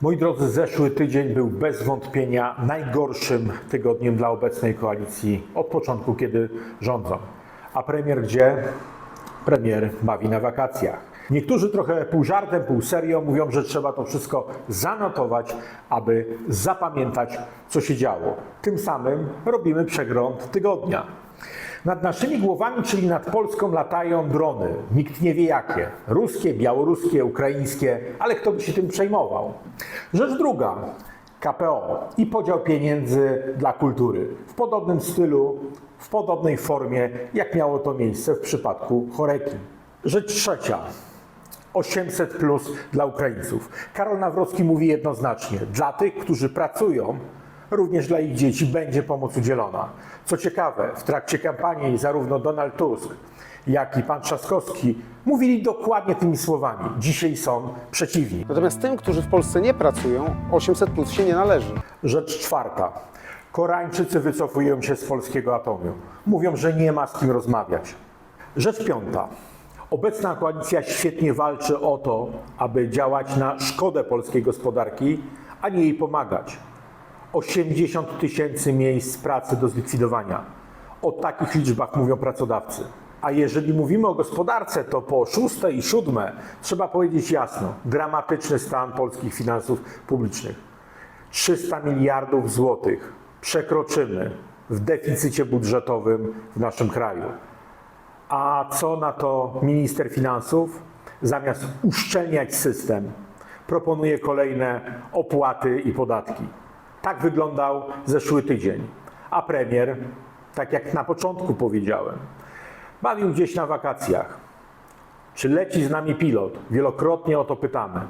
Moi drodzy, zeszły tydzień był bez wątpienia najgorszym tygodniem dla obecnej koalicji od początku, kiedy rządzą. A premier gdzie? Premier bawi na wakacjach. Niektórzy trochę pół żartem, pół serio mówią, że trzeba to wszystko zanotować, aby zapamiętać, co się działo. Tym samym robimy przegląd tygodnia. Nad naszymi głowami, czyli nad Polską, latają drony. Nikt nie wie jakie. Ruskie, białoruskie, ukraińskie, ale kto by się tym przejmował? Rzecz druga. KPO i podział pieniędzy dla kultury. W podobnym stylu, w podobnej formie, jak miało to miejsce w przypadku Choreki. Rzecz trzecia. 800 plus dla Ukraińców. Karol Nawrocki mówi jednoznacznie: dla tych, którzy pracują, również dla ich dzieci będzie pomoc udzielona. Co ciekawe, w trakcie kampanii zarówno Donald Tusk, jak i pan Trzaskowski mówili dokładnie tymi słowami. Dzisiaj są przeciwni. Natomiast tym, którzy w Polsce nie pracują, 800 plus się nie należy. Rzecz czwarta. Koreańczycy wycofują się z polskiego atomu. Mówią, że nie ma z kim rozmawiać. Rzecz piąta. Obecna koalicja świetnie walczy o to, aby działać na szkodę polskiej gospodarki, a nie jej pomagać. 80 tysięcy miejsc pracy do zlikwidowania. O takich liczbach mówią pracodawcy. A jeżeli mówimy o gospodarce, to po szóste i siódme trzeba powiedzieć jasno: dramatyczny stan polskich finansów publicznych. 300 miliardów złotych przekroczymy w deficycie budżetowym w naszym kraju. A co na to minister finansów? Zamiast uszczelniać system, proponuje kolejne opłaty i podatki. Tak wyglądał zeszły tydzień. A premier, tak jak na początku powiedziałem, bawił gdzieś na wakacjach. Czy leci z nami pilot? Wielokrotnie o to pytamy.